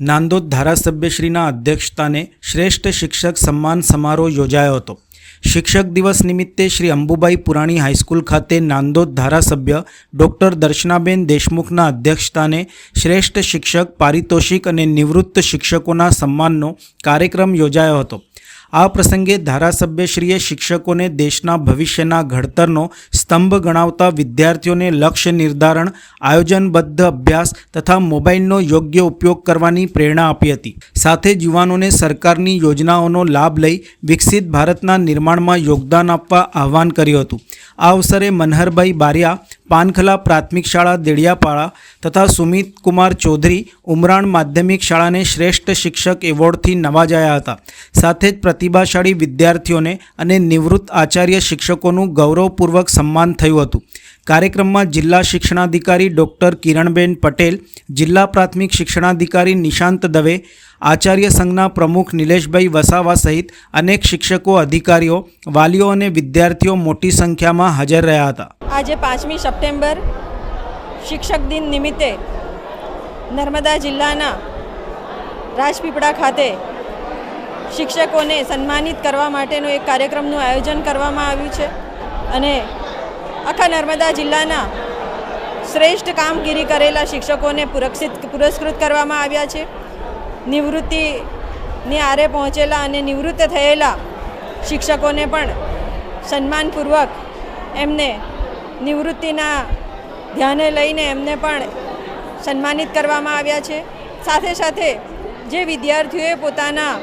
નાંદોદ ધારાસભ્યશ્રીના અધ્યક્ષસ્થાને શ્રેષ્ઠ શિક્ષક સન્માન સમારોહ યોજાયો હતો. શિક્ષક દિવસ નિમિત્તે શ્રી અંબુબાઈ પુરાણી હાઈસ્કૂલ ખાતે નાંદોદ ધારાસભ્ય ડૉક્ટર દર્શનાબેન દેશમુખના અધ્યક્ષસ્થાને શ્રેષ્ઠ શિક્ષક, પારિતોષિક અને નિવૃત્ત શિક્ષકોના સન્માનનો કાર્યક્રમ યોજાયો હતો. આ પ્રસંગે ધારાસભ્યશ્રીએ શિક્ષકોને દેશના ભવિષ્યના ઘડતરનો સ્તંભ ગણાવતા વિદ્યાર્થીઓને લક્ષ્ય નિર્ધારણ, આયોજનબદ્ધ અભ્યાસ તથા મોબાઈલનો યોગ્ય ઉપયોગ કરવાની પ્રેરણા આપી હતી. સાથે યુવાનોને સરકારની યોજનાઓનો લાભ લઈ વિકસિત ભારતના નિર્માણમાં યોગદાન આપવા આહવાન કર્યું હતું. આ અવસરે મનહરભાઈ બારિયા પાનખલા પ્રાથમિક શાળા દેડિયાપાડા તથા સુમિત કુમાર ચૌધરી ઉમરાણ માધ્યમિક શાળાને શ્રેષ્ઠ શિક્ષક એવોર્ડથી નવાજાયા હતા. સાથે જ પ્રતિભાશાળી વિદ્યાર્થીઓને અને નિવૃત્ત આચાર્ય શિક્ષકોનું ગૌરવપૂર્વક સન્માન થયું હતું. કાર્યક્રમમાં જિલ્લા શિક્ષણાધિકારી ડૉક્ટર કિરણબેન પટેલ, જિલ્લા પ્રાથમિક શિક્ષણાધિકારી નિશાંત દવે, આચાર્ય સંઘના પ્રમુખ નિલેશભાઈ વસાવા સહિત અનેક શિક્ષકો, અધિકારીઓ, વાલીઓ અને વિદ્યાર્થીઓ મોટી સંખ્યામાં હાજર રહ્યા હતા. આજે પાંચમી સપ્ટેમ્બર શિક્ષક દિન નિમિત્તે નર્મદા જિલ્લાના રાજપીપળા ખાતે શિક્ષકોને સન્માનિત કરવા માટેનું એક કાર્યક્રમનું આયોજન કરવામાં આવ્યું છે અને આખા નર્મદા જિલ્લાના શ્રેષ્ઠ કામગીરી કરેલા શિક્ષકોને પુરક્ષિત પુરસ્કૃત કરવામાં આવ્યા છે. નિવૃત્તિની આરે પહોંચેલા અને નિવૃત્ત થયેલા શિક્ષકોને પણ સન્માનપૂર્વક એમને નિવૃત્તિના ધ્યાને લઈને એમને પણ સન્માનિત કરવામાં આવ્યા છે. સાથે સાથે જે વિદ્યાર્થીઓએ પોતાના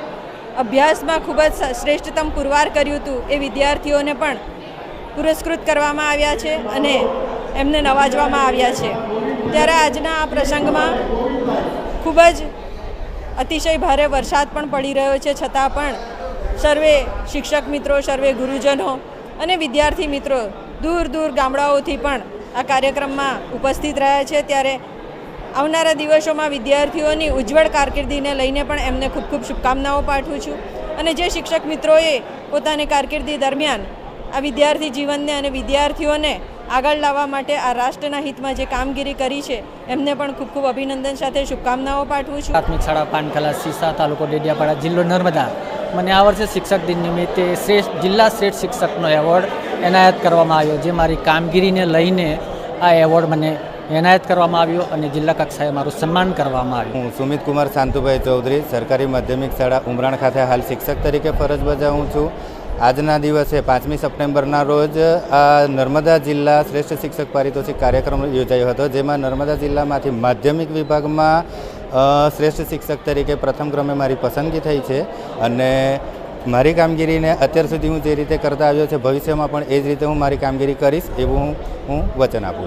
અભ્યાસમાં ખૂબ જ શ્રેષ્ઠતમ પુરવાર કર્યું હતું, એ વિદ્યાર્થીઓને પણ પુરસ્કૃત કરવામાં આવ્યા છે અને એમને નવાજવામાં આવ્યા છે. ત્યારે આજના આ પ્રસંગમાં ખૂબ જ અતિશય ભારે વરસાદ પણ પડી રહ્યો છે. છતાં પણ સર્વે શિક્ષક મિત્રો, સર્વે ગુરુજનો અને વિદ્યાર્થી મિત્રો દૂર દૂર ગામડાઓથી પણ આ કાર્યક્રમમાં ઉપસ્થિત રહ્યા છે. ત્યારે આવનારા દિવસોમાં વિદ્યાર્થીઓની ઉજ્જવળ કારકિર્દીને લઈને પણ એમને ખૂબ ખૂબ શુભકામનાઓ પાઠવું છું. અને જે શિક્ષક મિત્રોએ પોતાની કારકિર્દી દરમિયાન આ વિદ્યાર્થી જીવનને અને વિદ્યાર્થીઓને આગળ લાવવા માટે આ રાષ્ટ્રના હિતમાં જે કામગીરી કરી છે, એમને પણ ખૂબ ખૂબ અભિનંદન સાથે શુભકામનાઓ પાઠવું છું. પ્રાથમિક શાળા પાનકલા સીસા તાલુકો ડેડિયાપાડા જિલ્લો નર્મદા. મને આ વર્ષે શિક્ષક દિન નિમિત્તે શ્રેષ્ઠ જિલ્લા શ્રેષ્ઠ શિક્ષકનો એવોર્ડ એનાયત કરવામાં આવ્યો, જે મારી કામગીરીને લઈને આ એવોર્ડ મને એનાયત કરવામાં આવ્યો અને જિલ્લા કક્ષાએ મારું સન્માન કરવામાં આવ્યું. હું સુમિત કુમાર શાંતુભાઈ ચૌધરી, સરકારી માધ્યમિક શાળા ઉમરાણ ખાતે હાલ શિક્ષક તરીકે ફરજ બજાવું છું. આજના દિવસે પાંચમી સપ્ટેમ્બરના રોજ આ નર્મદા જિલ્લા શ્રેષ્ઠ શિક્ષક પારિતોષિક કાર્યક્રમ યોજાયો હતો, જેમાં નર્મદા જિલ્લામાંથી માધ્યમિક વિભાગમાં શ્રેષ્ઠ શિક્ષક તરીકે પ્રથમ ક્રમે મારી પસંદગી થઈ છે. અને મારી કામગીરીને અત્યાર સુધી હું જે રીતે કરતા આવ્યો છે, ભવિષ્યમાં પણ એ જ રીતે હું મારી કામગીરી કરીશ, એવું હું વચન આપું